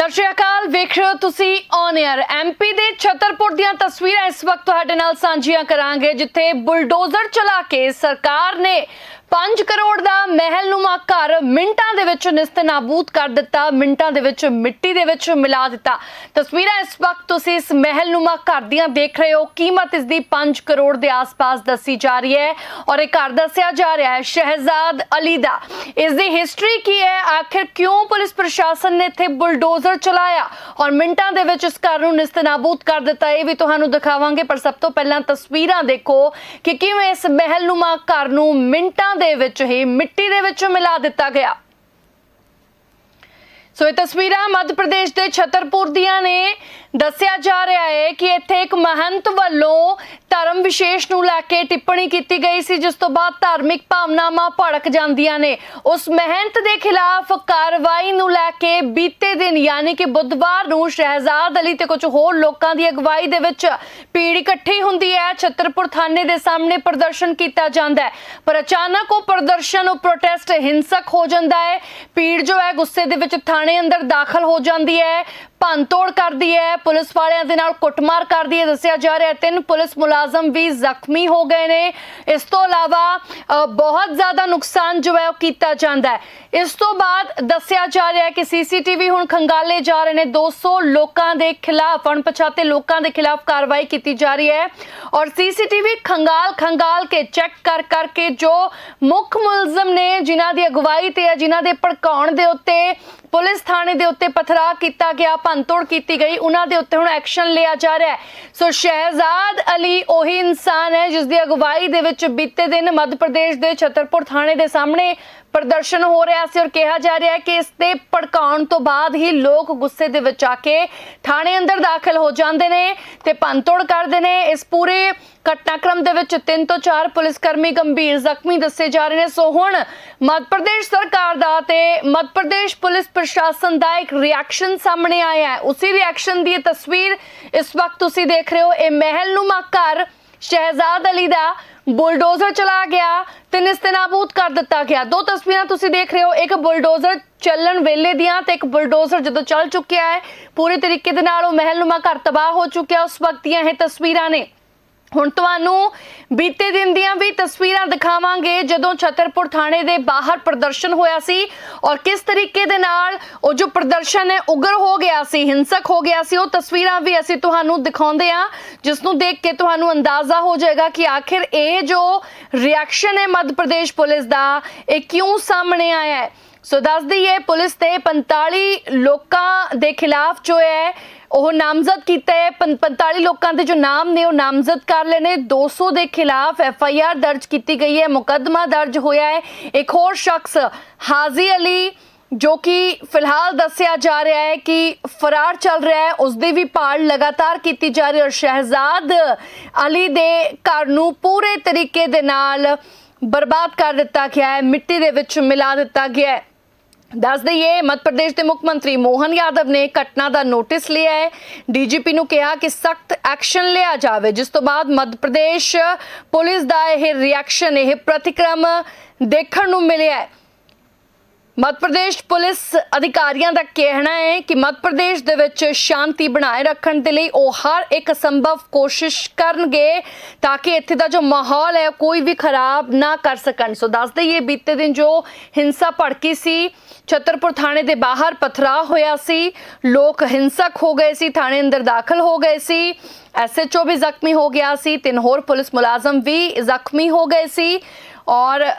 ਸਤਿ ਸ਼੍ਰੀ ਅਕਾਲ, ਵੇਖ ਰਹੇ ਹੋ ਤੁਸੀਂ ਔਨ 에ਅਰ ਐਮਪੀ ਦੇ ਛਤਰਪੁਰ ਦੀਆਂ ਤਸਵੀਰਾਂ ਇਸ ਵਕਤ ਤੁਹਾਡੇ ਨਾਲ ਸਾਂਝੀਆਂ ਕਰਾਂਗੇ, ਜਿੱਥੇ ਬੁਲਡੋਜ਼ਰ ਚਲਾ ਕੇ ਸਰਕਾਰ ਨੇ 5 ਕਰੋੜ ਦਾ ਮਹਿਲ ਮਹਿਲਨੁਮਾ ਘਰ ਮਿੰਟਾਂ ਦੇ ਵਿੱਚ ਨਿਸਤਨਾਬੂਦ ਕਰ ਦਿੱਤਾ, ਮਿੰਟਾਂ ਦੇ ਵਿੱਚ ਮਿੱਟੀ ਦੇ ਵਿੱਚ ਮਿਲਾ ਦਿੱਤਾ। ਤਸਵੀਰਾਂ ਇਸ ਵਕਤ ਤੁਸੀਂ ਇਸ ਮਹਿਲ ਮਹਿਲਨੁਮਾ ਘਰ ਦੀਆਂ ਦੇਖ ਰਹੇ ਹੋ। ਕੀਮਤ ਇਸ ਦੀ 5 ਕਰੋੜ ਦੇ ਆਸ-ਪਾਸ ਦੱਸੀ ਜਾ ਰਹੀ ਹੈ ਔਰ ਇਹ ਘਰ ਦੱਸਿਆ ਜਾ ਰਿਹਾ ਹੈ ਸ਼ਹਿਜ਼ਾਦ ਅਲੀ ਦਾ। ਇਸ ਦੀ ਹਿਸਟਰੀ ਕੀ ਹੈ? ਆਖਿਰ ਕਿਉਂ ਪੁਲਿਸ ਪ੍ਰਸ਼ਾਸਨ ਨੇ ਇੱਥੇ ਬੁਲਡੋਜ਼ਰ ਚਲਾਇਆ ਔਰ ਮਿੰਟਾਂ ਦੇ ਵਿੱਚ ਇਸ ਘਰ ਨੂੰ ਨਿਸਤਨਾਬੂਦ ਕਰ ਦਿੱਤਾ? ਇਹ ਵੀ ਤੁਹਾਨੂੰ ਦਿਖਾਵਾਂਗੇ, ਪਰ ਸਭ ਤੋਂ ਪਹਿਲਾਂ ਤਸਵੀਰਾਂ ਦੇਖੋ ਕਿ ਕਿਵੇਂ ਇਸ ਮਹਿਲ ਮਹਿਲਨੁਮਾ ਘਰ ਨੂੰ ਮਿੰਟਾਂ ਦੇ ਵਿੱਚ ਹੀ ਮਿੱਟੀ ਦੇ ਵਿੱਚ ਮਿਲਾ ਦਿੱਤਾ ਗਿਆ। ਸੋ ਇਹ ਤਸਵੀਰਾਂ ਮੱਧ ਪ੍ਰਦੇਸ਼ ਦੇ ਛਤਰਪੁਰ ਦੀਆਂ ਨੇ। ਦੱਸਿਆ ਜਾ ਰਿਹਾ ਹੈ ਕਿ ਇੱਥੇ ਇੱਕ ਮਹੰਤ ਵੱਲੋਂ ਧਰਮ ਵਿਸ਼ੇਸ਼ ਨੂੰ ਲੈ ਕੇ ਟਿੱਪਣੀ ਕੀਤੀ ਗਈ ਸੀ, ਜਿਸ ਤੋਂ ਬਾਅਦ ਧਾਰਮਿਕ ਭਾਵਨਾਵਾਂ ਭੜਕ ਜਾਂਦੀਆਂ ਨੇ। ਉਸ ਮਹੰਤ ਦੇ ਖਿਲਾਫ ਕਾਰਵਾਈ ਨੂੰ ਲੈ ਕੇ ਬੀਤੇ ਦਿਨ, ਯਾਨੀ ਕਿ ਬੁੱਧਵਾਰ ਨੂੰ ਸ਼ਹਿਜ਼ਾਦ ਅਲੀ ਤੇ ਕੁਝ ਹੋਰ ਲੋਕਾਂ ਦੀ ਅਗਵਾਈ ਦੇ ਵਿੱਚ ਭੀੜ ਇਕੱਠੀ ਹੁੰਦੀ ਹੈ। ਛਤਰਪੁਰ ਥਾਣੇ ਦੇ ਸਾਹਮਣੇ ਪ੍ਰਦਰਸ਼ਨ ਕੀਤਾ ਜਾਂਦਾ ਹੈ। ਪਰ ਅਚਾਨਕ ਉਹ ਪ੍ਰਦਰਸ਼ਨ, ਉਹ ਪ੍ਰੋਟੈਸਟ ਹਿੰਸਕ ਹੋ ਜਾਂਦਾ ਹੈ। ਭੀੜ ਜੋ ਹੈ, ਗੁੱਸੇ ਦੇ ਵਿੱਚ ਥਾਣੇ ਅੰਦਰ ਦਾਖਲ ਹੋ ਜਾਂਦੀ ਹੈ। ਭੰਨਤੋੜ ਕਰਦੀ ਹੈ। ਪੁਲਿਸ ਵਾਲਿਆਂ ਦੇ ਨਾਲ ਕੁੱਟਮਾਰ ਕਰਦੀ ਹੈ। ਦੱਸਿਆ ਜਾ ਰਿਹਾ ਹੈ, ਤਿੰਨ ਪੁਲਿਸ ਮੁਲਾਜ਼ਮ ਵੀ ਜ਼ਖਮੀ ਹੋ ਗਏ ਨੇ। ਇਸ ਤੋਂ ਇਲਾਵਾ ਬਹੁਤ ਜ਼ਿਆਦਾ ਨੁਕਸਾਨ ਜੋ ਹੈ ਉਹ ਕੀਤਾ ਜਾਂਦਾ ਹੈ। ਇਸ ਤੋਂ ਬਾਅਦ ਦੱਸਿਆ ਜਾ ਰਿਹਾ ਹੈ ਕਿ ਸੀਸੀਟੀਵੀ ਹੁਣ ਖੰਗਾਲੇ ਜਾ ਰਹੇ ਨੇ। 200 ਲੋਕਾਂ ਦੇ ਖਿਲਾਫ, ਅਣਪਛਾਤੇ ਲੋਕਾਂ ਦੇ ਖਿਲਾਫ ਕਾਰਵਾਈ ਕੀਤੀ ਜਾ ਰਹੀ ਹੈ। ਔਰ ਸੀਸੀਟੀਵੀ ਖੰਗਾਲ ਖੰਗਾਲ ਕੇ ਚੈੱਕ ਕਰ, ਕਰਕੇ ਜੋ ਮੁੱਖ ਮੁਲਜ਼ਮ ਨੇ, ਜਿਨ੍ਹਾਂ ਦੀ ਅਗਵਾਈ ਤੇ ਹੈ, ਜਿਨ੍ਹਾਂ ਦੇ ਭੜਕਾਉਣ ਦੇ ਉੱਤੇ ਪੁਲਿਸ ਥਾਣੇ ਦੇ ਉੱਤੇ ਪਥਰਾ ਕੀਤਾ ਗਿਆ। ਭੰਨਤੋੜ ਕੀਤੀ ਗਈ। ਉਹਨਾਂ ਦੇ ਉੱਤੇ ਹੁਣ ਐਕਸ਼ਨ ਲਿਆ ਜਾ ਰਿਹਾ ਹੈ। ਸੋ ਸ਼ਹਿਜ਼ਾਦ ਅਲੀ ਉਹੀ ਇਨਸਾਨ ਹੈ ਜਿਸ ਦੀ ਅਗਵਾਈ ਦੇ ਵਿੱਚ ਬੀਤੇ ਦਿਨ ਮੱਧ ਪ੍ਰਦੇਸ਼ ਦੇ ਛਤਰਪੁਰ ਥਾਣੇ ਦੇ ਸਾਹਮਣੇ ਪ੍ਰਦਰਸ਼ਨ ਹੋ ਰਿਹਾ ਸੀ ਔਰ ਕਿਹਾ ਜਾ ਰਿਹਾ ਹੈ ਕਿ ਇਸ ਤੇ ਭੜਕਾਉਣ ਤੋਂ ਬਾਅਦ ਹੀ ਲੋਕ ਗੁੱਸੇ ਦੇ ਵਿੱਚ ਆ ਕੇ ਥਾਣੇ ਅੰਦਰ ਦਾਖਲ ਹੋ ਜਾਂਦੇ ਨੇ ਤੇ ਭੰਨਤੋੜ ਕਰਦੇ ਨੇ। ਇਸ ਪੂਰੇ ਘਟਨਾਕ੍ਰਮ ਦੇ ਵਿੱਚ 3 ਤੋਂ 4 ਪੁਲਿਸ ਕਰਮੀ ਗੰਭੀਰ ਜ਼ਖਮੀ ਦੱਸੇ ਜਾ ਰਹੇ ਨੇ। ਸੋ ਹੁਣ ਮੱਧ ਪ੍ਰਦੇਸ਼ ਸਰਕਾਰ ਦਾ ਤੇ ਮੱਧ ਪ੍ਰਦੇਸ਼ ਪੁਲਿਸ ਪ੍ਰਸ਼ਾਸਨ ਦਾ ਇੱਕ ਰਿਐਕਸ਼ਨ ਸਾਹਮਣੇ ਆਇਆ ਹੈ। ਉਸੇ ਰਿਐਕਸ਼ਨ ਦੀ ਤਸਵੀਰ ਇਸ ਵਕਤ ਤੁਸੀਂ ਦੇਖ ਰਹੇ ਹੋ। ਇਹ ਮਹਿਲ ਮਹਿਲਨੁਮਾ ਘਰ ਸ਼ਹਿਜ਼ਾਦ ਅਲੀ ਦਾ ਬੁਲਡੋਜ਼ਰ ਚਲਾ ਗਿਆ ਤੇ ਨਿਸਤਨਾਬੂਦ ਕਰ ਦਿੱਤਾ ਗਿਆ। ਦੋ ਤਸਵੀਰਾਂ ਤੁਸੀਂ ਦੇਖ ਰਹੇ ਹੋ, ਇੱਕ ਬੁਲਡੋਜ਼ਰ ਚੱਲਣ ਵੇਲੇ ਦੀਆਂ ਤੇ ਇੱਕ ਬੁਲਡੋਜ਼ਰ ਜਦੋਂ ਚੱਲ ਚੁੱਕਿਆ ਹੈ, ਪੂਰੇ ਤਰੀਕੇ ਦੇ ਨਾਲ ਉਹ ਮਹਿਲ ਮਹਿਲਨੁਮਾ ਘਰ ਤਬਾਹ ਹੋ ਚੁੱਕਿਆ, ਉਸ ਵਕਤ ਦੀਆਂ ਇਹ ਤਸਵੀਰਾਂ ਨੇ। ਹੁਣ ਤੁਹਾਨੂੰ ਬੀਤੇ ਦਿਨ ਦੀਆਂ ਵੀ ਤਸਵੀਰਾਂ ਦਿਖਾਵਾਂਗੇ, ਜਦੋਂ ਛਤਰਪੁਰ ਥਾਣੇ ਦੇ ਬਾਹਰ ਪ੍ਰਦਰਸ਼ਨ ਹੋਇਆ ਸੀ ਔਰ ਕਿਸ ਤਰੀਕੇ ਦੇ ਨਾਲ ਉਹ ਜੋ ਪ੍ਰਦਰਸ਼ਨ ਹੈ, ਉਗਰ ਹੋ ਗਿਆ ਸੀ, ਹਿੰਸਕ ਹੋ ਗਿਆ ਸੀ, ਉਹ ਤਸਵੀਰਾਂ ਵੀ ਅਸੀਂ ਤੁਹਾਨੂੰ ਦਿਖਾਉਂਦੇ ਆ ਜਿਸ ਨੂੰ ਦੇਖ ਕੇ ਤੁਹਾਨੂੰ ਅੰਦਾਜ਼ਾ ਹੋ ਜਾਏਗਾ ਕਿ ਆਖਿਰ ਇਹ ਜੋ ਰਿਐਕਸ਼ਨ ਹੈ ਮੱਧ ਪ੍ਰਦੇਸ਼ ਪੁਲਿਸ ਦਾ, ਇਹ ਕਿਉਂ ਸਾਹਮਣੇ ਆਇਆ ਹੈ? ਸੋ ਦੱਸ ਦਈਏ, ਪੁਲਿਸ ਤੇ 45 ਲੋਕਾਂ ਦੇ ਖਿਲਾਫ ਜੋ ਹੈ ਉਹ ਨਾਮਜ਼ਦ ਕੀਤਾ ਹੈ। ਪੰ- 45 ਲੋਕਾਂ ਦੇ ਜੋ ਨਾਮ ਨੇ, ਉਹ ਨਾਮਜ਼ਦ ਕਰ ਲਏ ਨੇ। 200 ਦੇ ਖਿਲਾਫ ਐਫ ਆਈ ਆਰ ਦਰਜ ਕੀਤੀ ਗਈ ਹੈ। ਮੁਕੱਦਮਾ ਦਰਜ ਹੋਇਆ ਹੈ। ਇੱਕ ਹੋਰ ਸ਼ਖਸ, ਹਾਜ਼ੀ ਅਲੀ, ਜੋ ਕਿ ਫਿਲਹਾਲ ਦੱਸਿਆ ਜਾ ਰਿਹਾ ਹੈ ਕਿ ਫਰਾਰ ਚੱਲ ਰਿਹਾ ਹੈ। ਉਸ ਦੀ ਵੀ ਭਾਲ ਲਗਾਤਾਰ ਕੀਤੀ ਜਾ ਰਹੀ ਹੈ ਔਰ ਸ਼ਹਿਜ਼ਾਦ ਅਲੀ ਦੇ ਘਰ ਨੂੰ ਪੂਰੇ ਤਰੀਕੇ ਦੇ ਨਾਲ ਬਰਬਾਦ ਕਰ ਦਿੱਤਾ ਗਿਆ ਹੈ। ਮਿੱਟੀ ਦੇ ਵਿੱਚ ਮਿਲਾ ਦਿੱਤਾ ਗਿਆ ਹੈ। ਦੱਸ ਦਈਏ, ਮੱਧ ਪ੍ਰਦੇਸ਼ ਦੇ ਮੁੱਖ ਮੰਤਰੀ ਮੋਹਨ ਯਾਦਵ ਨੇ ਘਟਨਾ ਦਾ ਨੋਟਿਸ ਲਿਆ ਹੈ। ਡੀਜੀਪੀ ਨੂੰ ਕਿਹਾ ਕਿ ਸਖਤ ਐਕਸ਼ਨ ਲਿਆ ਜਾਵੇ, ਜਿਸ ਤੋਂ ਬਾਅਦ ਮੱਧ ਪ੍ਰਦੇਸ਼ ਪੁਲਿਸ ਦਾ ਇਹ ਰਿਐਕਸ਼ਨ ਇਹ ਪ੍ਰਤੀਕਰਮ ਦੇਖਣ ਨੂੰ ਮਿਲਿਆ ਹੈ। ਮੱਧ ਪ੍ਰਦੇਸ਼ ਪੁਲਿਸ ਅਧਿਕਾਰੀਆਂ ਦਾ ਕਹਿਣਾ ਹੈ ਕਿ ਮੱਧ ਪ੍ਰਦੇਸ਼ ਦੇ ਵਿੱਚ ਸ਼ਾਂਤੀ ਬਣਾਏ ਰੱਖਣ ਦੇ ਲਈ ਉਹ ਹਰ ਇੱਕ ਸੰਭਵ ਕੋਸ਼ਿਸ਼ ਕਰਨਗੇ ਤਾਂ ਕਿ ਇੱਥੇ ਦਾ ਜੋ ਮਾਹੌਲ ਹੈ ਕੋਈ ਵੀ ਖਰਾਬ ਨਾ ਕਰ ਸਕਣ। ਸੋ ਦੱਸ ਦਈਏ, ਬੀਤੇ ਦਿਨ ਜੋ ਹਿੰਸਾ ਭੜਕੀ ਸੀ, ਛਤਰਪੁਰ ਥਾਣੇ ਦੇ ਬਾਹਰ ਪਥਰਾ ਹੋਇਆ ਸੀ। ਲੋਕ ਹਿੰਸਕ ਹੋ ਗਏ ਸੀ, ਥਾਣੇ ਅੰਦਰ ਦਾਖਲ ਹੋ ਗਏ ਸੀ। ਐਸਐਚਓ ਵੀ ਜ਼ਖਮੀ ਹੋ ਗਿਆ ਸੀ। ਤਿੰਨ ਹੋਰ ਪੁਲਿਸ ਮੁਲਾਜ਼ਮ ਵੀ ਜ਼ਖਮੀ ਹੋ ਗਏ ਸੀ। ਔਰ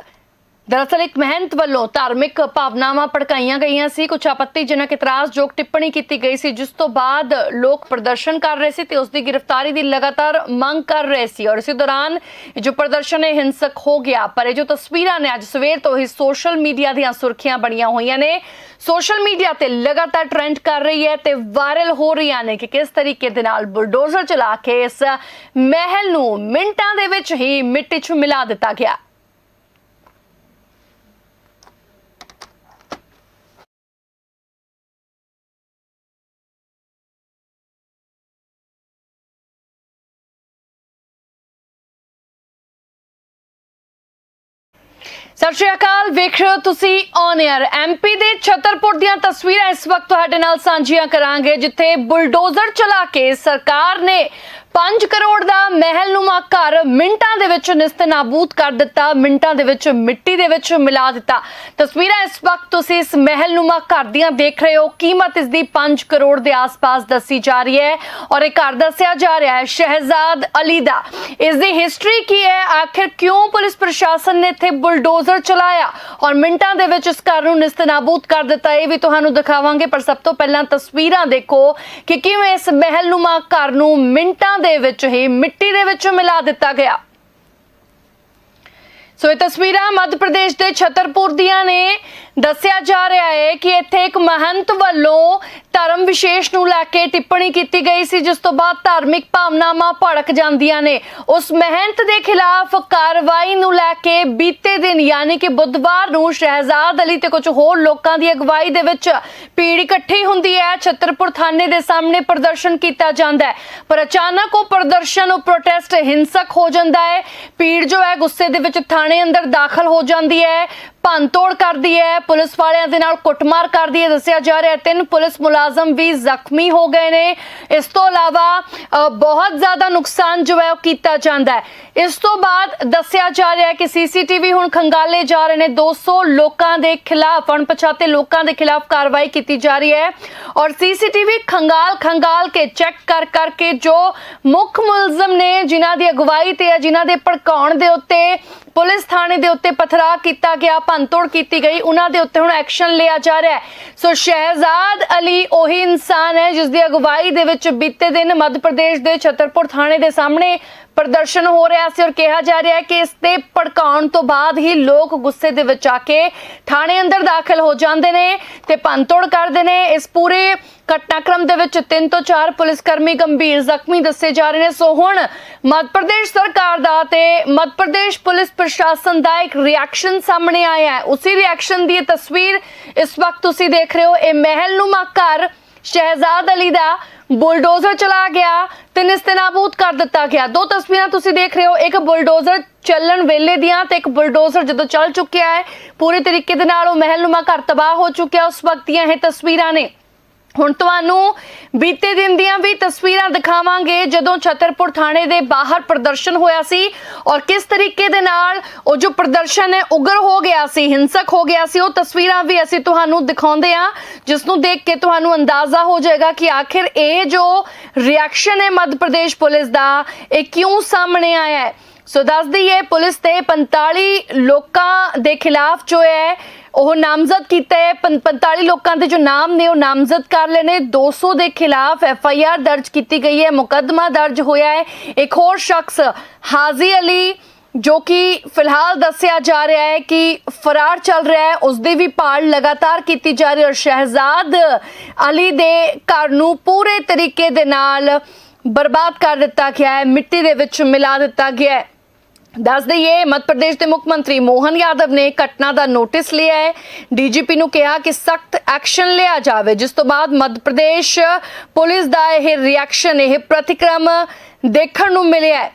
ਦਰਅਸਲ ਇੱਕ ਮਹੰਤ ਵੱਲੋਂ ਧਾਰਮਿਕ ਭਾਵਨਾਵਾਂ ਭੜਕਾਈਆਂ ਗਈਆਂ ਸੀ। ਕੁਝ ਆਪੱਤੀਜਨਕ ਇਤਰਾਜ਼ਯੋਗ ਟਿੱਪਣੀ ਕੀਤੀ ਗਈ ਸੀ, ਜਿਸ ਤੋਂ ਬਾਅਦ ਲੋਕ ਪ੍ਰਦਰਸ਼ਨ ਕਰ ਰਹੇ ਸੀ ਤੇ ਉਸ ਦੀ ਗ੍ਰਿਫਤਾਰੀ ਦੀ ਲਗਾਤਾਰ ਮੰਗ ਕਰ ਰਹੇ ਸੀ ਔਰ ਇਸੇ ਦੌਰਾਨ ਜੋ ਪ੍ਰਦਰਸ਼ਨ ਹੈ ਹਿੰਸਕ ਹੋ ਗਿਆ, ਪਰ ਇਹ ਜੋ ਤਸਵੀਰਾਂ ਨੇ ਅੱਜ ਸਵੇਰ ਤੋਂ ਹੀ ਸੋਸ਼ਲ ਮੀਡੀਆ ਦੀਆਂ ਸੁਰਖੀਆਂ ਬਣੀਆਂ ਹੋਈਆਂ ਨੇ। ਸੋਸ਼ਲ ਮੀਡੀਆ ਤੇ ਲਗਾਤਾਰ ਟ੍ਰੈਂਡ ਕਰ ਰਹੀ ਹੈ ਤੇ ਵਾਇਰਲ ਹੋ ਰਹੀਆਂ ਨੇ ਕਿ ਕਿਸ ਤਰੀਕੇ ਦੇ ਨਾਲ ਬੁਲਡੋਜ਼ਰ ਚਲਾ ਕੇ ਇਸ ਮਹਿਲ ਨੂੰ ਮਿੰਟਾਂ ਦੇ ਵਿੱਚ ਹੀ ਮਿੱਟੀ 'ਚ ਮਿਲਾ ਦਿੱਤਾ ਗਿਆ। ਸਤਿ ਸ਼੍ਰੀ ਅਕਾਲ, ਵੇਖ ਰਹੇ ਹੋ ਤੁਸੀਂ ਔਨ 에ਅਰ ਐਮਪੀ ਦੇ ਛਤਰਪੁਰ ਦੀਆਂ ਤਸਵੀਰਾਂ ਇਸ ਵਕਤ ਤੁਹਾਡੇ ਨਾਲ ਸਾਂਝੀਆਂ ਕਰਾਂਗੇ, ਜਿੱਥੇ ਬੁਲਡੋਜ਼ਰ ਚਲਾ ਕੇ ਸਰਕਾਰ ਨੇ 5 ਕਰੋੜ ਦਾ ਮਹਿਲਨੁਮਾ ਘਰ ਮਿੰਟਾਂ ਦੇ ਵਿੱਚ ਨਿਸਤਨਾਬੂਦ ਕਰ ਦਿੱਤਾ, ਮਿੰਟਾਂ ਦੇ ਵਿੱਚ ਮਿੱਟੀ ਦੇ ਵਿੱਚ ਮਿਲਾ ਦਿੱਤਾ। ਤਸਵੀਰਾਂ ਇਸ ਵਕਤ ਤੁਸੀਂ ਇਸ ਮਹਿਲਨੁਮਾ ਘਰ ਦੀਆਂ ਦੇਖ ਰਹੇ ਹੋ। ਕੀਮਤ ਇਸ ਦੀ 5 ਕਰੋੜ ਦੇ ਆਸ-ਪਾਸ ਦੱਸੀ ਜਾ ਰਹੀ ਹੈ ਔਰ ਇਹ ਘਰ ਦੱਸਿਆ ਜਾ ਰਿਹਾ ਹੈ ਸ਼ਹਿਜ਼ਾਦ ਅਲੀ ਦਾ। ਇਸ ਦੀ ਹਿਸਟਰੀ ਕੀ ਹੈ? ਆਖਿਰ ਕਿਉਂ ਪੁਲਿਸ ਪ੍ਰਸ਼ਾਸਨ ਨੇ ਇੱਥੇ ਬੁਲਡੋਜ਼ਰ ਚਲਾਇਆ ਔਰ ਮਿੰਟਾਂ ਦੇ ਵਿੱਚ ਇਸ ਘਰ ਨੂੰ ਨਿਸਤਨਾਬੂਦ ਕਰ ਦਿੱਤਾ? ਇਹ ਵੀ ਤੁਹਾਨੂੰ ਦਿਖਾਵਾਂਗੇ, ਪਰ ਸਭ ਤੋਂ ਪਹਿਲਾਂ ਤਸਵੀਰਾਂ ਦੇਖੋ ਕਿ ਕਿਵੇਂ ਇਸ ਮਹਿਲਨੁਮਾ ਘਰ ਨੂੰ ਮਿੰਟਾਂ ਦੇ ਵਿੱਚ ਹੀ ਮਿੱਟੀ ਦੇ ਵਿੱਚ ਮਿਲਾ ਦਿੱਤਾ ਗਿਆ। ਸੋ ਇਹ ਤਸਵੀਰਾਂ ਮੱਧ ਪ੍ਰਦੇਸ਼ ਦੇ ਛਤਰਪੁਰ ਦੀਆਂ ਨੇ। ਦੱਸਿਆ ਜਾ ਰਿਹਾ ਹੈ ਕਿ ਇੱਥੇ ਇੱਕ ਮਹੰਤ ਵੱਲੋਂ ਧਰਮ ਵਿਸ਼ੇਸ਼ ਨੂੰ ਲੈ ਕੇ ਟਿੱਪਣੀ ਕੀਤੀ ਗਈ ਸੀ, ਜਿਸ ਤੋਂ ਬਾਅਦ ਧਾਰਮਿਕ ਭਾਵਨਾਵਾਂ ਭੜਕ ਜਾਂਦੀਆਂ ਨੇ। ਉਸ ਮਹੰਤ ਦੇ ਖਿਲਾਫ ਕਾਰਵਾਈ ਨੂੰ ਲੈ ਕੇ ਬੀਤੇ ਦਿਨ, ਯਾਨੀ ਕਿ ਬੁੱਧਵਾਰ ਨੂੰ ਸ਼ਹਿਜ਼ਾਦ ਅਲੀ ਤੇ ਕੁਝ ਹੋਰ ਲੋਕਾਂ ਦੀ ਅਗਵਾਈ ਦੇ ਵਿੱਚ ਭੀੜ ਇਕੱਠੀ ਹੁੰਦੀ ਹੈ। ਛਤਰਪੁਰ ਥਾਣੇ ਦੇ ਸਾਹਮਣੇ ਪ੍ਰਦਰਸ਼ਨ ਕੀਤਾ ਜਾਂਦਾ ਹੈ, ਪਰ ਅਚਾਨਕ ਉਹ ਪ੍ਰਦਰਸ਼ਨ ਉਹ ਪ੍ਰੋਟੈਸਟ ਹਿੰਸਕ ਹੋ ਜਾਂਦਾ ਹੈ। ਭੀੜ ਜੋ ਹੈ, ਗੁੱਸੇ ਦੇ ਵਿੱਚ ਥਾਣੇ ਅੰਦਰ ਦਾਖਲ ਹੋ ਜਾਂਦੀ ਹੈ। ਭੰਨਤੋੜ ਕਰਦੀ ਹੈ, ਪੁਲਿਸ ਵਾਲਿਆਂ ਦੇ ਨਾਲ ਕੁੱਟਮਾਰ ਕਰਦੀ ਹੈ, ਦੱਸਿਆ ਜਾ ਰਿਹਾ ਹੈ। ਤਿੰਨ ਪੁਲਿਸ ਮੁਲਾਜ਼ਮ ਵੀ ਜ਼ਖਮੀ ਹੋ ਗਏ ਨੇ। ਇਸ ਤੋਂ ਇਲਾਵਾ ਬਹੁਤ ਜ਼ਿਆਦਾ ਨੁਕਸਾਨ ਜੋ ਹੈ ਉਹ ਕੀਤਾ ਜਾਂਦਾ ਹੈ। ਇਸ ਤੋਂ ਬਾਅਦ ਦੱਸਿਆ ਜਾ ਰਿਹਾ ਹੈ ਕਿ ਸੀਸੀਟੀਵੀ ਹੁਣ ਖੰਗਾਲੇ ਜਾ ਰਹੇ ਨੇ। 200 ਲੋਕਾਂ ਦੇ ਖਿਲਾਫ, ਅਣਪਛਾਤੇ ਲੋਕਾਂ ਦੇ ਖਿਲਾਫ ਕਾਰਵਾਈ ਕੀਤੀ ਜਾ ਰਹੀ ਹੈ। ਔਰ ਸੀਸੀਟੀਵੀ ਖੰਗਾਲ ਖੰਗਾਲ ਕੇ ਚੈੱਕ ਕਰ, ਕਰਕੇ ਜੋ ਮੁੱਖ ਮੁਲਜ਼ਮ ਨੇ, ਜਿਨ੍ਹਾਂ ਦੀ ਅਗਵਾਈ ਤੇ ਹੈ, ਜਿਨ੍ਹਾਂ ਦੇ ਭੜਕਾਉਣ ਦੇ ਉੱਤੇ ਪੁਲਿਸ ਥਾਣੇ ਦੇ ਉੱਤੇ ਪਥਰਾ ਕੀਤਾ ਗਿਆ, ਭੰਨਤੋੜ ਕੀਤੀ ਗਈ। ਉਹਨਾਂ ਦੇ ਉੱਤੇ ਹੁਣ ਐਕਸ਼ਨ ਲਿਆ ਜਾ ਰਿਹਾ ਹੈ। ਸੋ ਸ਼ਹਿਜ਼ਾਦ ਅਲੀ ਉਹੀ ਇਨਸਾਨ ਹੈ ਜਿਸ ਦੀ ਅਗਵਾਈ ਦੇ ਵਿੱਚ ਬੀਤੇ ਦਿਨ ਮੱਧ ਪ੍ਰਦੇਸ਼ ਦੇ ਛਤਰਪੁਰ ਥਾਣੇ ਦੇ ਸਾਹਮਣੇ ਪ੍ਰਦਰਸ਼ਨ ਹੋ ਰਿਹਾ ਸੀ ਔਰ ਕਿਹਾ ਜਾ ਰਿਹਾ ਹੈ ਕਿ ਇਸ ਤੇ ਭੜਕਾਉਣ ਤੋਂ ਬਾਅਦ ਹੀ ਲੋਕ ਗੁੱਸੇ ਦੇ ਵਿੱਚ ਆ ਕੇ ਥਾਣੇ ਅੰਦਰ ਦਾਖਲ ਹੋ ਜਾਂਦੇ ਨੇ ਤੇ ਭੰਨਤੋੜ ਕਰਦੇ ਨੇ। ਇਸ ਪੂਰੇ ਘਟਨਾਕ੍ਰਮ ਦੇ ਵਿੱਚ ਤਿੰਨ ਤੋਂ ਚਾਰ ਪੁਲਿਸ ਕਰਮੀ ਗੰਭੀਰ ਜ਼ਖਮੀ ਦੱਸੇ ਜਾ ਰਹੇ ਨੇ। ਸੋ ਹੁਣ ਮੱਧ ਪ੍ਰਦੇਸ਼ ਸਰਕਾਰ ਦਾ ਤੇ ਮੱਧ ਪ੍ਰਦੇਸ਼ ਪੁਲਿਸ ਪ੍ਰਸ਼ਾਸਨ ਦਾ ਇੱਕ ਰਿਐਕਸ਼ਨ ਸਾਹਮਣੇ ਆਇਆ ਹੈ। ਉਸੇ ਰਿਐਕਸ਼ਨ ਦੀ ਇਹ ਤਸਵੀਰ ਇਸ ਵਕਤ ਤੁਸੀਂ ਦੇਖ ਰਹੇ ਹੋ। ਇਹ ਮਹਿਲ ਮਹਿਲਨੁਮਾ ਘਰ ਸ਼ਹਿਜ਼ਾਦ ਅਲੀ ਦਾ ਬੁਲਡੋਜ਼ਰ ਚਲਾ ਗਿਆ ਤੇ ਨਿਸਤਨਾਬੂਦ ਕਰ ਦਿੱਤਾ ਗਿਆ। ਦੋ ਤਸਵੀਰਾਂ ਤੁਸੀਂ ਦੇਖ ਰਹੇ ਹੋ, ਇੱਕ ਬੁਲਡੋਜ਼ਰ ਚੱਲਣ ਵੇਲੇ ਦੀਆਂ ਤੇ ਇੱਕ ਬੁਲਡੋਜ਼ਰ ਜਦੋਂ ਚੱਲ ਚੁੱਕਿਆ ਹੈ, ਪੂਰੇ ਤਰੀਕੇ ਦੇ ਨਾਲ ਉਹ ਮਹਿਲ ਮਹਿਲਨੁਮਾ ਘਰ ਤਬਾਹ ਹੋ ਚੁੱਕਿਆ, ਉਸ ਵਕਤ ਦੀਆਂ ਇਹ ਤਸਵੀਰਾਂ ਨੇ। ਹੁਣ ਤੁਹਾਨੂੰ ਬੀਤੇ ਦਿਨ ਦੀਆਂ ਵੀ ਤਸਵੀਰਾਂ ਦਿਖਾਵਾਂਗੇ ਜਦੋਂ ਛਤਰਪੁਰ ਥਾਣੇ ਦੇ ਬਾਹਰ ਪ੍ਰਦਰਸ਼ਨ ਹੋਇਆ ਸੀ ਔਰ ਕਿਸ ਤਰੀਕੇ ਦੇ ਨਾਲ ਉਹ ਜੋ ਪ੍ਰਦਰਸ਼ਨ ਹੈ, ਉਗਰ ਹੋ ਗਿਆ ਸੀ, ਹਿੰਸਕ ਹੋ ਗਿਆ ਸੀ, ਉਹ ਤਸਵੀਰਾਂ ਵੀ ਅਸੀਂ ਤੁਹਾਨੂੰ ਦਿਖਾਉਂਦੇ ਹਾਂ, ਜਿਸ ਨੂੰ ਦੇਖ ਕੇ ਤੁਹਾਨੂੰ ਅੰਦਾਜ਼ਾ ਹੋ ਜਾਏਗਾ ਕਿ ਆਖਿਰ ਇਹ ਜੋ ਰਿਐਕਸ਼ਨ ਹੈ ਮੱਧ ਪ੍ਰਦੇਸ਼ ਪੁਲਿਸ ਦਾ, ਇਹ ਕਿਉਂ ਸਾਹਮਣੇ ਆਇਆ ਹੈ? ਸੋ ਦੱਸ ਦਈਏ, ਪੁਲਿਸ ਤੇ 45 ਲੋਕਾਂ ਦੇ ਖਿਲਾਫ ਜੋ ਹੈ ਉਹ ਨਾਮਜ਼ਦ ਕੀਤਾ ਹੈ। ਪੰ- 45 ਲੋਕਾਂ ਦੇ ਜੋ ਨਾਮ ਨੇ, ਉਹ ਨਾਮਜ਼ਦ ਕਰ ਲਏ ਨੇ। 200 ਦੇ ਖਿਲਾਫ ਐਫ ਆਈ ਆਰ ਦਰਜ ਕੀਤੀ ਗਈ ਹੈ। ਮੁਕੱਦਮਾ ਦਰਜ ਹੋਇਆ ਹੈ। ਇੱਕ ਹੋਰ ਸ਼ਖਸ, ਹਾਜ਼ੀ ਅਲੀ, ਜੋ ਕਿ ਫਿਲਹਾਲ ਦੱਸਿਆ ਜਾ ਰਿਹਾ ਹੈ ਕਿ ਫਰਾਰ ਚੱਲ ਰਿਹਾ ਹੈ। ਉਸ ਦੀ ਵੀ ਭਾਲ ਲਗਾਤਾਰ ਕੀਤੀ ਜਾ ਰਹੀ ਹੈ ਔਰ ਸ਼ਹਿਜ਼ਾਦ ਅਲੀ ਦੇ ਘਰ ਨੂੰ ਪੂਰੇ ਤਰੀਕੇ ਦੇ ਨਾਲ ਬਰਬਾਦ ਕਰ ਦਿੱਤਾ ਗਿਆ ਹੈ। ਮਿੱਟੀ ਦੇ ਵਿੱਚ ਮਿਲਾ ਦਿੱਤਾ ਗਿਆ ਹੈ। ਦੱਸ ਦਈਏ, ਮੱਧ ਪ੍ਰਦੇਸ਼ ਦੇ ਮੁੱਖ ਮੰਤਰੀ ਮੋਹਨ ਯਾਦਵ ਨੇ ਘਟਨਾ ਦਾ ਨੋਟਿਸ ਲਿਆ ਹੈ। ਡੀਜੀਪੀ ਨੂੰ ਕਿਹਾ ਕਿ ਸਖਤ ਐਕਸ਼ਨ ਲਿਆ ਜਾਵੇ, ਜਿਸ ਤੋਂ ਬਾਅਦ ਮੱਧ ਪ੍ਰਦੇਸ਼ ਪੁਲਿਸ ਦਾ ਇਹ ਰਿਐਕਸ਼ਨ ਇਹ ਪ੍ਰਤੀਕਰਮ ਦੇਖਣ ਨੂੰ ਮਿਲਿਆ ਹੈ।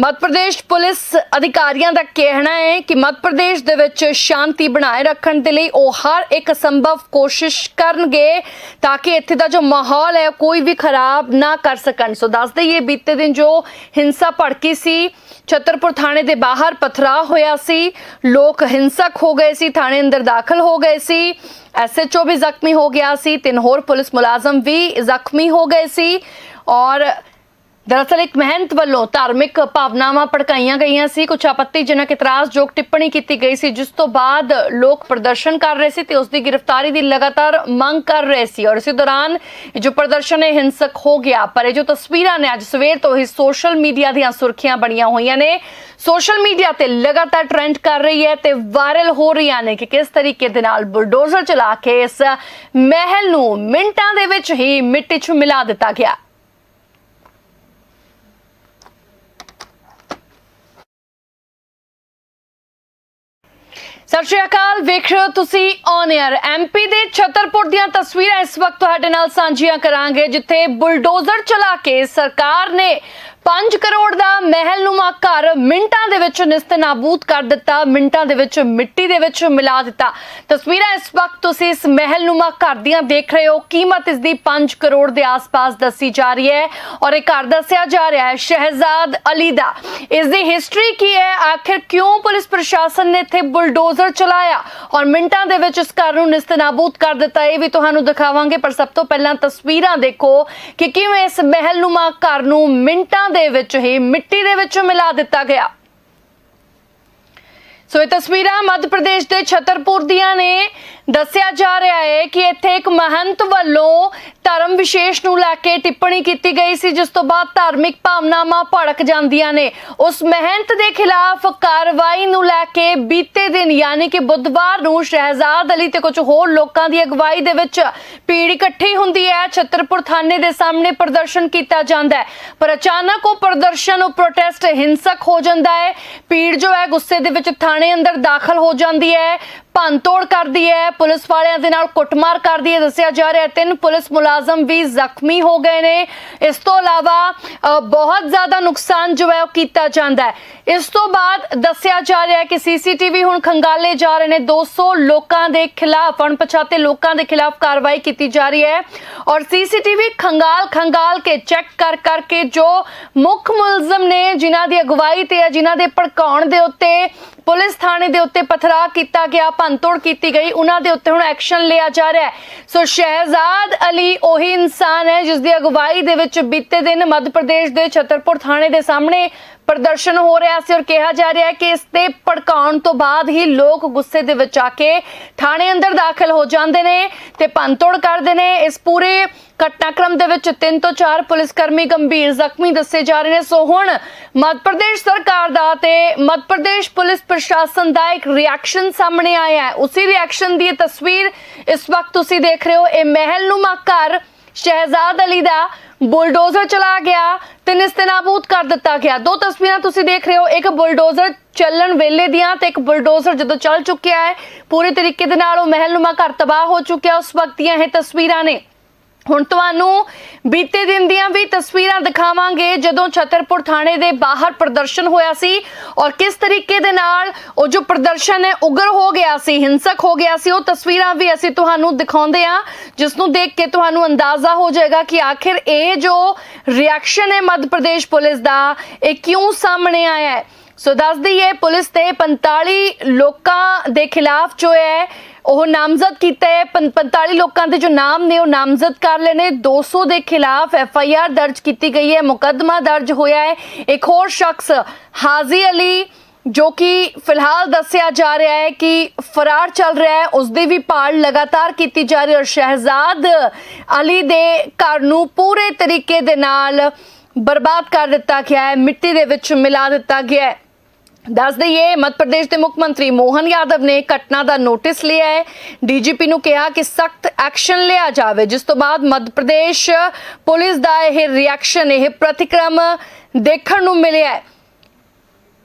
ਮੱਧ ਪ੍ਰਦੇਸ਼ ਪੁਲਿਸ ਅਧਿਕਾਰੀਆਂ ਦਾ ਕਹਿਣਾ ਹੈ ਕਿ ਮੱਧ ਪ੍ਰਦੇਸ਼ ਦੇ ਵਿੱਚ ਸ਼ਾਂਤੀ ਬਣਾਏ ਰੱਖਣ ਦੇ ਲਈ ਉਹ ਹਰ ਇੱਕ ਸੰਭਵ ਕੋਸ਼ਿਸ਼ ਕਰਨਗੇ ਤਾਂ ਕਿ ਇੱਥੇ ਦਾ ਜੋ ਮਾਹੌਲ ਹੈ ਕੋਈ ਵੀ ਖਰਾਬ ਨਾ ਕਰ ਸਕਣ। ਸੋ ਦੱਸ ਦਈਏ, ਬੀਤੇ ਦਿਨ ਜੋ ਹਿੰਸਾ ਭੜਕੀ ਸੀ, ਛਤਰਪੁਰ ਥਾਣੇ ਦੇ ਬਾਹਰ ਪਥਰਾ ਹੋਇਆ ਸੀ। ਲੋਕ ਹਿੰਸਕ ਹੋ ਗਏ ਸੀ, ਥਾਣੇ ਅੰਦਰ ਦਾਖਲ ਹੋ ਗਏ ਸੀ। ਐਸਐਚਓ ਵੀ ਜ਼ਖਮੀ ਹੋ ਗਿਆ ਸੀ। ਤਿੰਨ ਹੋਰ ਪੁਲਿਸ ਮੁਲਾਜ਼ਮ ਵੀ ਜ਼ਖਮੀ ਹੋ ਗਏ ਸੀ। ਔਰ ਦਰਅਸਲ ਇੱਕ ਮਹੰਤ ਵੱਲੋਂ ਧਾਰਮਿਕ ਭਾਵਨਾਵਾਂ ਭੜਕਾਈਆਂ ਗਈਆਂ ਸੀ। ਕੁਝ ਆਪੱਤੀਜਨਕ ਇਤਰਾਜ਼ਯੋਗ ਟਿੱਪਣੀ ਕੀਤੀ ਗਈ ਸੀ, ਜਿਸ ਤੋਂ ਬਾਅਦ ਲੋਕ ਪ੍ਰਦਰਸ਼ਨ ਕਰ ਰਹੇ ਸੀ ਤੇ ਉਸ ਦੀ ਗ੍ਰਿਫਤਾਰੀ ਦੀ ਲਗਾਤਾਰ ਮੰਗ ਕਰ ਰਹੇ ਸੀ। ਔਰ ਇਸੇ ਦੌਰਾਨ ਜੋ ਪ੍ਰਦਰਸ਼ਨ ਹੈ ਹਿੰਸਕ ਹੋ ਗਿਆ, ਪਰ ਇਹ ਜੋ ਤਸਵੀਰਾਂ ਨੇ ਅੱਜ ਸਵੇਰ ਤੋਂ ਹੀ ਸੋਸ਼ਲ ਮੀਡੀਆ ਦੀਆਂ ਸੁਰਖੀਆਂ ਬਣੀਆਂ ਹੋਈਆਂ ਨੇ। ਸੋਸ਼ਲ ਮੀਡੀਆ ਤੇ ਲਗਾਤਾਰ ਟ੍ਰੈਂਡ ਕਰ ਰਹੀ ਹੈ ਤੇ ਵਾਇਰਲ ਹੋ ਰਹੀਆਂ ਨੇ ਕਿ ਕਿਸ ਤਰੀਕੇ ਦੇ ਨਾਲ ਬੁਲਡੋਜ਼ਰ ਚਲਾ ਕੇ ਇਸ ਮਹਿਲ ਨੂੰ ਮਿੰਟਾਂ ਦੇ ਵਿੱਚ ਹੀ ਮਿੱਟੀ 'ਚ ਮਿਲਾ ਦਿੱਤਾ ਗਿਆ। ਸਤਿ ਸ਼੍ਰੀ ਅਕਾਲ, ਵੇਖ ਰਹੇ ਹੋ ਤੁਸੀਂ ਔਨ 에ਅਰ ਐਮਪੀ ਦੇ ਛਤਰਪੁਰ ਦੀਆਂ ਤਸਵੀਰਾਂ ਇਸ ਵਕਤ ਤੁਹਾਡੇ ਨਾਲ ਸਾਂਝੀਆਂ ਕਰਾਂਗੇ, ਜਿੱਥੇ ਬੁਲਡੋਜ਼ਰ ਚਲਾ ਕੇ ਸਰਕਾਰ ਨੇ 5 ਕਰੋੜ ਦਾ ਮਹਿਲਨੁਮਾ ਘਰ ਮਿੰਟਾਂ ਦੇ ਵਿੱਚ ਨਿਸਤਨਾਬੂਦ ਕਰ ਦਿੱਤਾ, ਮਿੰਟਾਂ ਦੇ ਵਿੱਚ ਮਿੱਟੀ ਦੇ ਵਿੱਚ ਮਿਲਾ ਦਿੱਤਾ। ਤਸਵੀਰਾਂ ਇਸ ਵਕਤ ਤੁਸੀਂ ਇਸ ਮਹਿਲਨੁਮਾ ਘਰ ਦੀਆਂ ਦੇਖ ਰਹੇ ਹੋ। ਕੀਮਤ ਇਸ ਦੀ 5 ਕਰੋੜ ਦੇ ਆਸ-ਪਾਸ ਦੱਸੀ ਜਾ ਰਹੀ ਹੈ ਔਰ ਇਹ ਘਰ ਦੱਸਿਆ ਜਾ ਰਿਹਾ ਹੈ ਸ਼ਹਿਜ਼ਾਦ ਅਲੀ ਦਾ। ਇਸ ਦੀ ਹਿਸਟਰੀ ਕੀ ਹੈ? ਆਖਿਰ ਕਿਉਂ ਪੁਲਿਸ ਪ੍ਰਸ਼ਾਸਨ ਨੇ ਇੱਥੇ ਬੁਲਡੋਜ਼ਰ ਚਲਾਇਆ ਔਰ ਮਿੰਟਾਂ ਦੇ ਵਿੱਚ ਇਸ ਘਰ ਨੂੰ ਨਿਸਤਨਾਬੂਤ ਕਰ ਦਿੱਤਾ? ਇਹ ਵੀ ਤੁਹਾਨੂੰ ਦਿਖਾਵਾਂਗੇ, ਪਰ ਸਭ ਤੋਂ ਪਹਿਲਾਂ ਤਸਵੀਰਾਂ ਦੇਖੋ ਕਿ ਕਿਵੇਂ ਇਸ ਮਹਿਲਨੁਮਾ ਘਰ ਨੂੰ ਮਿੰਟਾਂ ਦੇ ਵਿੱਚ ਹੀ ਮਿੱਟੀ ਦੇ ਵਿੱਚ ਮਿਲਾ ਦਿੱਤਾ ਗਿਆ। ਸੋ ਇਹ ਤਸਵੀਰਾਂ ਮੱਧ ਪ੍ਰਦੇਸ਼ ਦੇ ਛਤਰਪੁਰ ਦੀਆਂ ਨੇ। ਦੱਸਿਆ ਜਾ ਰਿਹਾ ਹੈ ਕਿ ਇੱਥੇ ਇੱਕ ਮਹੰਤ ਵੱਲੋਂ ਧਰਮ ਵਿਸ਼ੇਸ਼ ਨੂੰ ਲੈ ਕੇ ਟਿੱਪਣੀ ਕੀਤੀ ਗਈ ਸੀ, ਜਿਸ ਤੋਂ ਬਾਅਦ ਧਾਰਮਿਕ ਭਾਵਨਾਵਾਂ ਭੜਕ ਜਾਂਦੀਆਂ ਨੇ। ਉਸ ਮਹੰਤ ਦੇ ਖਿਲਾਫ ਕਾਰਵਾਈ ਨੂੰ ਲੈ ਕੇ ਬੀਤੇ ਦਿਨ, ਯਾਨੀ ਕਿ ਬੁੱਧਵਾਰ ਨੂੰ ਸ਼ਹਿਜ਼ਾਦ ਅਲੀ ਤੇ ਕੁਝ ਹੋਰ ਲੋਕਾਂ ਦੀ ਅਗਵਾਈ ਦੇ ਵਿੱਚ ਭੀੜ ਇਕੱਠੀ ਹੁੰਦੀ ਹੈ। ਛਤਰਪੁਰ ਥਾਣੇ ਦੇ ਸਾਹਮਣੇ ਪ੍ਰਦਰਸ਼ਨ ਕੀਤਾ ਜਾਂਦਾ ਹੈ। ਪਰ ਅਚਾਨਕ ਉਹ ਪ੍ਰਦਰਸ਼ਨ, ਉਹ ਪ੍ਰੋਟੈਸਟ ਹਿੰਸਕ ਹੋ ਜਾਂਦਾ ਹੈ। ਭੀੜ ਜੋ ਹੈ, ਗੁੱਸੇ ਦੇ ਵਿੱਚ ਥਾਣੇ ਅੰਦਰ ਦਾਖਲ ਹੋ ਜਾਂਦੀ ਹੈ, ਭੰਨਤੋੜ ਕਰਦੀ ਹੈ, ਪੁਲਿਸ ਵਾਲਿਆਂ ਦੇ ਨਾਲ ਕੁੱਟਮਾਰ ਕਰਦੀ ਹੈ, ਦੱਸਿਆ ਜਾ ਰਿਹਾ ਹੈ, ਤਿੰਨ ਪੁਲਿਸ ਮੁਲਾਜ਼ਮ ਵੀ ਜ਼ਖਮੀ ਹੋ ਗਏ ਨੇ। ਇਸ ਤੋਂ ਇਲਾਵਾ ਬਹੁਤ ਜ਼ਿਆਦਾ ਨੁਕਸਾਨ ਜੋ ਹੈ ਉਹ ਕੀਤਾ ਜਾਂਦਾ ਹੈ। ਇਸ ਤੋਂ ਬਾਅਦ ਦੱਸਿਆ ਜਾ ਰਿਹਾ ਹੈ ਕਿ ਸੀਸੀਟੀਵੀ ਹੁਣ ਖੰਗਾਲੇ ਜਾ ਰਹੇ ਨੇ। 200 ਲੋਕਾਂ ਦੇ ਖਿਲਾਫ, ਅਣਪਛਾਤੇ ਲੋਕਾਂ ਦੇ ਖਿਲਾਫ ਕਾਰਵਾਈ ਕੀਤੀ ਜਾ ਰਹੀ ਹੈ। ਔਰ ਸੀਸੀਟੀਵੀ ਖੰਗਾਲ ਖੰਗਾਲ ਕੇ ਚੈੱਕ ਕਰ ਕਰਕੇ ਜੋ ਮੁੱਖ ਮੁਲਜ਼ਮ ਨੇ, ਜਿਨ੍ਹਾਂ ਦੀ ਅਗਵਾਈ ਤੇ ਹੈ, ਜਿਨ੍ਹਾਂ ਦੇ ਭੜਕਾਉਣ ਦੇ ਉੱਤੇ ਪੁਲਿਸ ਥਾਣੇ ਦੇ ਉੱਤੇ ਪਥਰਾ ਕੀਤਾ ਗਿਆ, ਭੰਨਤੋੜ ਕੀਤੀ ਗਈ। ਉਹਨਾਂ ਦੇ ਉੱਤੇ ਹੁਣ ਐਕਸ਼ਨ ਲਿਆ ਜਾ ਰਿਹਾ ਹੈ। ਸੋ ਸ਼ਹਿਜ਼ਾਦ ਅਲੀ ਉਹੀ ਇਨਸਾਨ ਹੈ, ਜਿਸ ਦੀ ਅਗਵਾਈ ਦੇ ਵਿੱਚ ਬੀਤੇ ਦਿਨ ਮੱਧ ਪ੍ਰਦੇਸ਼ ਦੇ ਛਤਰਪੁਰ ਥਾਣੇ ਦੇ ਸਾਹਮਣੇ ਪ੍ਰਦਰਸ਼ਨ ਹੋ ਰਿਹਾ ਸੀ ਔਰ ਕਿਹਾ ਜਾ ਰਿਹਾ ਹੈ ਕਿ ਇਸ ਤੇ ਭੜਕਾਉਣ ਤੋਂ ਬਾਅਦ ਹੀ ਲੋਕ ਗੁੱਸੇ ਦੇ ਵਿੱਚ ਆ ਕੇ ਥਾਣੇ ਅੰਦਰ ਦਾਖਲ ਹੋ ਜਾਂਦੇ ਨੇ ਤੇ ਭੰਨਤੋੜ ਕਰਦੇ ਨੇ। ਇਸ ਪੂਰੇ ਘਟਨਾਕ੍ਰਮ ਦੇ ਵਿੱਚ ਤਿੰਨ ਤੋਂ ਚਾਰ ਪੁਲਿਸ ਕਰਮੀ ਗੰਭੀਰ ਜ਼ਖਮੀ ਦੱਸੇ ਜਾ ਰਹੇ ਨੇ। ਸੋ ਹੁਣ ਮੱਧ ਪ੍ਰਦੇਸ਼ ਸਰਕਾਰ ਦਾ ਤੇ ਮੱਧ ਪ੍ਰਦੇਸ਼ ਪੁਲਿਸ ਪ੍ਰਸ਼ਾਸਨ ਦਾ ਇੱਕ ਰਿਐਕਸ਼ਨ ਸਾਹਮਣੇ ਆਇਆ ਹੈ। ਉਸੇ ਰਿਐਕਸ਼ਨ ਦੀ ਤਸਵੀਰ ਇਸ ਵਕਤ ਤੁਸੀਂ ਦੇਖ ਰਹੇ ਹੋ। ਇਹ ਮਹਿਲਨੁਮਾ ਘਰ ਸ਼ਹਿਜ਼ਾਦ ਅਲੀ ਦਾ ਬੁਲਡੋਜ਼ਰ ਚਲਾ ਗਿਆ ਤੇ ਨਿਸਤਨਾਬੂਦ ਕਰ ਦਿੱਤਾ ਗਿਆ। ਦੋ ਤਸਵੀਰਾਂ ਤੁਸੀਂ ਦੇਖ ਰਹੇ ਹੋ। ਇੱਕ ਬੁਲਡੋਜ਼ਰ ਚੱਲਣ ਵੇਲੇ ਦੀਆਂ ਤੇ ਇੱਕ ਬੁਲਡੋਜ਼ਰ ਜਦੋਂ ਚੱਲ ਚੁੱਕਿਆ ਹੈ, ਪੂਰੇ ਤਰੀਕੇ ਦੇ ਨਾਲ ਉਹ ਮਹਿਲ ਮਹਿਲਨੁਮਾ ਘਰ ਤਬਾਹ ਹੋ ਚੁੱਕਿਆ। ਉਸ ਵਕਤ ਦੀਆਂ ਇਹ ਤਸਵੀਰਾਂ ਨੇ। ਹੁਣ ਤੁਹਾਨੂੰ ਬੀਤੇ ਦਿਨ ਦੀਆਂ ਵੀ ਤਸਵੀਰਾਂ ਦਿਖਾਵਾਂਗੇ, ਜਦੋਂ ਛਤਰਪੁਰ ਥਾਣੇ ਦੇ ਬਾਹਰ ਪ੍ਰਦਰਸ਼ਨ ਹੋਇਆ ਸੀ ਔਰ ਕਿਸ ਤਰੀਕੇ ਦੇ ਨਾਲ ਉਹ ਜੋ ਪ੍ਰਦਰਸ਼ਨ ਹੈ, ਉਗਰ ਹੋ ਗਿਆ ਸੀ, ਹਿੰਸਕ ਹੋ ਗਿਆ ਸੀ, ਉਹ ਤਸਵੀਰਾਂ ਵੀ ਅਸੀਂ ਤੁਹਾਨੂੰ ਦਿਖਾਉਂਦੇ ਆ ਜਿਸ ਨੂੰ ਦੇਖ ਕੇ ਤੁਹਾਨੂੰ ਅੰਦਾਜ਼ਾ ਹੋ ਜਾਏਗਾ ਕਿ ਆਖਿਰ ਇਹ ਜੋ ਰਿਐਕਸ਼ਨ ਹੈ ਮੱਧ ਪ੍ਰਦੇਸ਼ ਪੁਲਿਸ ਦਾ, ਇਹ ਕਿਉਂ ਸਾਹਮਣੇ ਆਇਆ ਹੈ? ਸੋ ਦੱਸ ਦਈਏ, ਪੁਲਿਸ ਤੇ 45 ਲੋਕਾਂ ਦੇ ਖਿਲਾਫ ਜੋ ਹੈ, ਉਹ ਨਾਮਜ਼ਦ ਕੀਤਾ ਹੈ। ਪੰ- 45 ਲੋਕਾਂ ਦੇ ਜੋ ਨਾਮ ਨੇ, ਉਹ ਨਾਮਜ਼ਦ ਕਰ ਲਏ ਨੇ। 200 ਦੇ ਖਿਲਾਫ ਐਫ ਆਈ ਆਰ ਦਰਜ ਕੀਤੀ ਗਈ ਹੈ। ਮੁਕੱਦਮਾ ਦਰਜ ਹੋਇਆ ਹੈ। ਇੱਕ ਹੋਰ ਸ਼ਖਸ, ਹਾਜ਼ੀ ਅਲੀ, ਜੋ ਕਿ ਫਿਲਹਾਲ ਦੱਸਿਆ ਜਾ ਰਿਹਾ ਹੈ ਕਿ ਫਰਾਰ ਚੱਲ ਰਿਹਾ ਹੈ। ਉਸ ਦੀ ਵੀ ਭਾਲ ਲਗਾਤਾਰ ਕੀਤੀ ਜਾ ਰਹੀ ਹੈ ਔਰ ਸ਼ਹਿਜ਼ਾਦ ਅਲੀ ਦੇ ਘਰ ਨੂੰ ਪੂਰੇ ਤਰੀਕੇ ਦੇ ਨਾਲ ਬਰਬਾਦ ਕਰ ਦਿੱਤਾ ਗਿਆ ਹੈ। ਮਿੱਟੀ ਦੇ ਵਿੱਚ ਮਿਲਾ ਦਿੱਤਾ ਗਿਆ ਹੈ। ਦੱਸ ਦਈਏ, ਮੱਧ ਪ੍ਰਦੇਸ਼ ਦੇ ਮੁੱਖ ਮੰਤਰੀ ਮੋਹਨ ਯਾਦਵ ਨੇ ਘਟਨਾ ਦਾ ਨੋਟਿਸ ਲਿਆ ਹੈ। ਡੀਜੀਪੀ ਨੂੰ ਕਿਹਾ ਕਿ ਸਖਤ ਐਕਸ਼ਨ ਲਿਆ ਜਾਵੇ, ਜਿਸ ਤੋਂ ਬਾਅਦ ਮੱਧ ਪ੍ਰਦੇਸ਼ ਪੁਲਿਸ ਦਾ ਇਹ ਰਿਐਕਸ਼ਨ ਇਹ ਪ੍ਰਤੀਕਰਮ ਦੇਖਣ ਨੂੰ ਮਿਲਿਆ ਹੈ।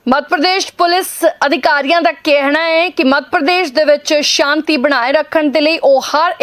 ਮੱਧ ਪ੍ਰਦੇਸ਼ ਪੁਲਿਸ ਅਧਿਕਾਰੀਆਂ ਦਾ ਕਹਿਣਾ ਹੈ ਕਿ ਮੱਧ ਪ੍ਰਦੇਸ਼ ਦੇ ਵਿੱਚ ਸ਼ਾਂਤੀ ਬਣਾਏ ਰੱਖਣ ਦੇ ਲਈ ਉਹ ਹਰ